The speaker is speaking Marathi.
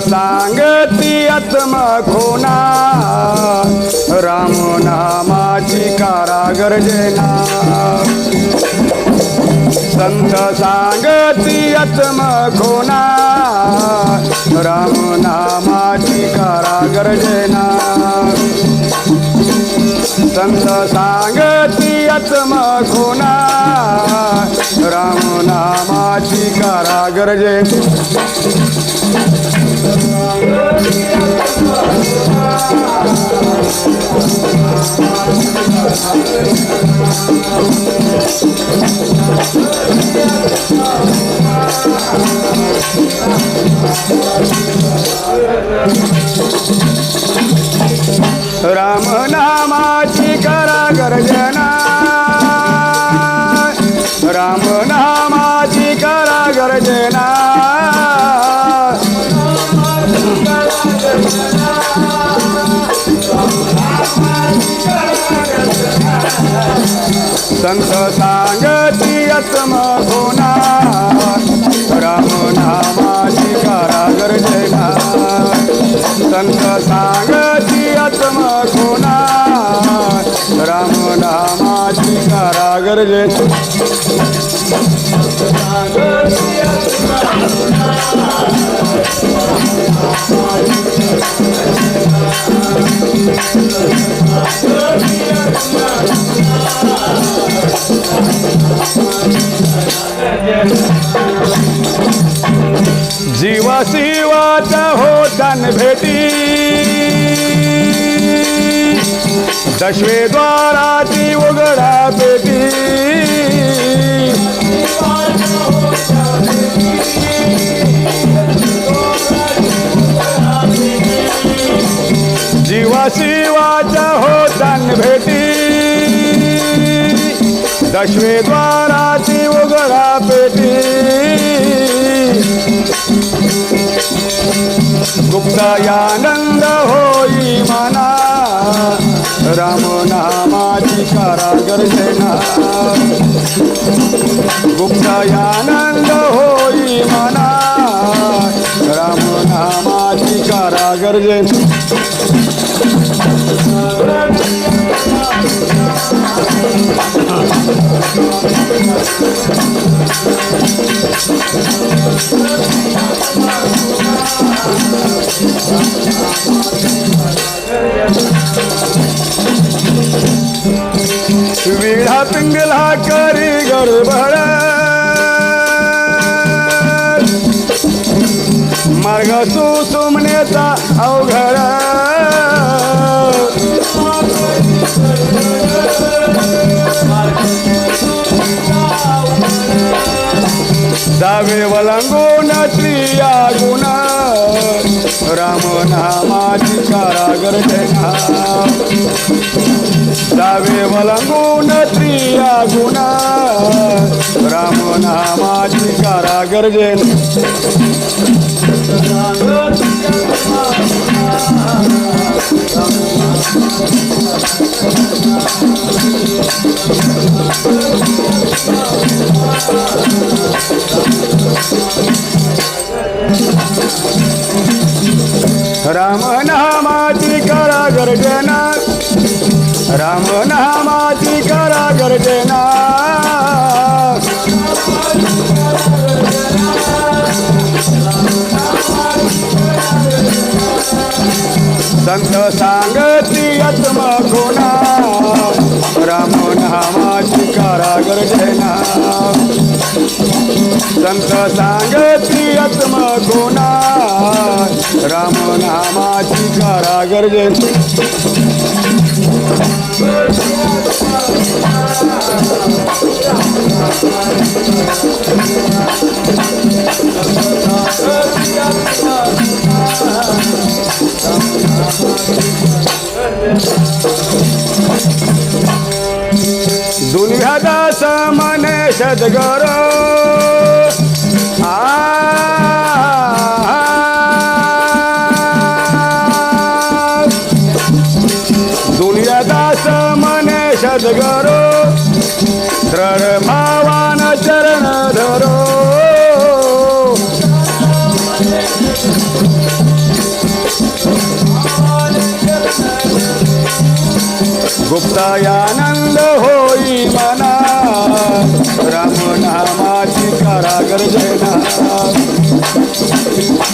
सांगती आत्मा खोना. राम नामाची कारागर जेना. संत सांगती आत्मा खोना. राम नामाची कारागर जेना. संत सांगती आत्मा खोना. राम नामाची कारागर जे राम नामाची करा गर्जना राम नामाची करा गर्जना संत सांगती आत्मा होणार राम नामाची करा गर्जना संत सांगती आत्मा होणार राम नामाची करा गरजे जीवा शिवाचा होतान भेटी। दशवे द्वाराची उघडा पेटी। शिवाच्या हो शिवाचा होतान भेटी. दशवे द्वाराची उघडा पेटी. गुप्तायानंद होई मना. राम नामाची गर्जना सेना. गुप्तायानंद होई मना. राम नामाची कारागर विळा पिंगला करी गडबड. मार्ग सुसुमनेचा अवघड. दावे जावे वलंगून या गुणा. राम नामाची कारागर जैना दावे वलंगून त्रिया गुणा. राम नामाची कारागर जैन राम नामाची करा गर्जना. राम नामाची करा गर्जना. संत सांगती आत्मा कोणा. राम नामाची करा गर्जना. संत सांगती आत्मा राम नामाची करा गरजे. दुनियादास मने सदगर. आ दास मने सद्गुरु दृढ भावान चरण धरो। गुप्तायानंद होई मना रामनामाची करा गरजना